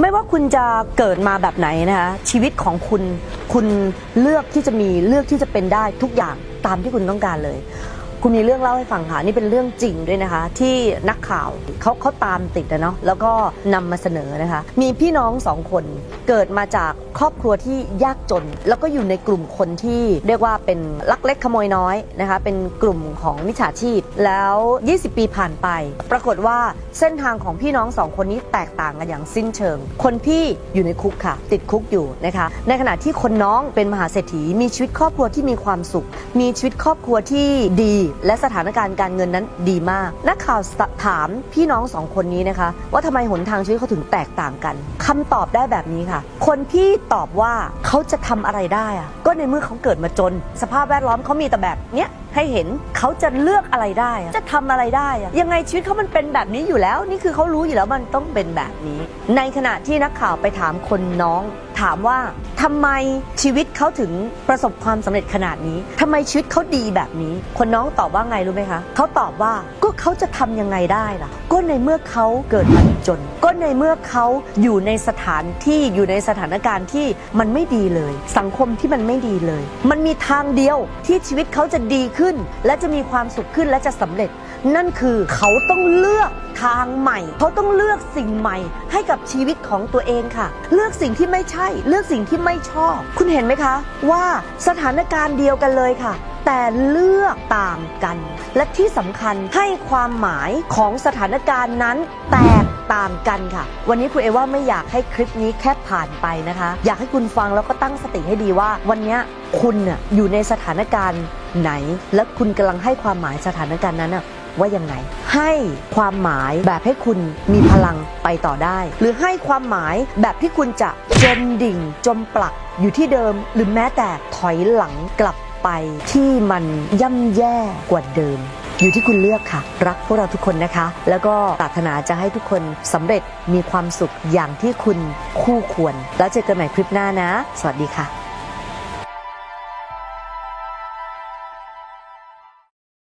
ไม่ว่าคุณจะเกิดมาแบบไหนนะคะชีวิตของคุณคุณเลือกที่จะมีเลือกที่จะเป็นได้ทุกอย่างตามที่คุณต้องการเลย คุณมีเรื่องเล่าให้ฟังค่ะนี่เป็นเรื่องจริงด้วยนะคะ ที่นักข่าวเขาเขาตามติดนะเนาะแล้วก็นำมาเสนอนะคะ มีพี่น้องสองคนเกิดมาจากครอบครัวที่ยากจน แล้วก็อยู่ในกลุ่มคนที่เรียกว่าเป็นลักเล็กขโมยน้อยนะคะ เป็นกลุ่มของมิจฉาชีพ แล้ว 20 ปีผ่านไป ปรากฏว่าเส้นทางของพี่น้องสองคนนี้แตกต่างกันอย่างสิ้นเชิง คนพี่อยู่ในคุกค่ะ ติดคุกอยู่นะคะ ในขณะที่คนน้องเป็นมหาเศรษฐี มีชีวิตครอบครัวที่มีความสุข มีชีวิตครอบครัวที่ดีและสถานการณ์การเงินนั้นดีมาก นักข่าวถามพี่น้องสองคนนี้นะคะ ว่าทำไมหนทางชีวิตเขาถึงแตกต่างกันคำตอบได้แบบนี้ค่ะ คนพี่ตอบว่าเขาจะทำอะไรได้อะก็ในเมื่อเขาเกิดมาจน สภาพแวดล้อมเขามีแต่แบบเนี้ยให้เห็นเขาจะเลือกอะไรได้อะจะทำอะไรได้อะยังไงชีวิตเขามันเป็นแบบนี้อยู่แล้ว นี่คือเขารู้อยู่แล้วมันต้องเป็นแบบนี้ ในขณะที่นักข่าวไปถามคนน้อง ถามว่าทำไมชีวิตเขาถึงประสบความสำเร็จขนาดนี้ทำไมชีวิตเขาดีแบบนี้ คนน้องตอบว่าไงรู้ไหมคะเขาตอบว่าก็เขาจะทำยังไงได้ล่ะ ก็ในเมื่อเขาเกิดมาจน ก็ในเมื่อเขาอยู่ในสถานที่อยู่ในสถานการณ์ที่มันไม่ดีเลย สังคมที่มันไม่ดีเลย มันมีทางเดียวที่ชีวิตเขาจะดีขึ้น และจะมีความสุขขึ้นและจะสำเร็จ นั่นคือเขาต้องเลือก ทางใหม่ เขาต้องเลือกสิ่งใหม่ ให้กับชีวิตของตัวเองค่ะ เลือกสิ่งที่ไม่ใช่ เลือกสิ่งที่ไม่ชอบ คุณเห็นไหมคะ ว่าสถานการณ์เดียวกันเลยค่ะ แต่เลือกต่างกัน และที่สำคัญให้ความหมายของสถานการณ์นั้นแตกต่างกันค่ะ วันนี้คุณเอว่าไม่อยากให้คลิปนี้แค่ผ่านไปนะคะ อยากให้คุณฟังแล้วก็ตั้งสติให้ดีว่า วันนี้คุณน่ะอยู่ในสถานการณ์ไหน และคุณกำลังให้ความหมายสถานการณ์นั้นน่ะ ว่ายังไง ให้ความหมายแบบให้คุณมีพลังไปต่อได้ หรือให้ความหมายแบบที่คุณจะจมดิ่ง จมปลักอยู่ที่เดิม หรือแม้แต่ถอยหลังกลับไปที่มันย่ำแย่กว่าเดิมอยู่ที่คุณเลือกค่ะ รักพวกเราทุกคนนะคะ แล้วก็ปรารถนาจะให้ทุกคนสำเร็จมีความสุขอย่างที่คุณคู่ควร แล้วเจอกันใหม่คลิปหน้านะ สวัสดีค่ะ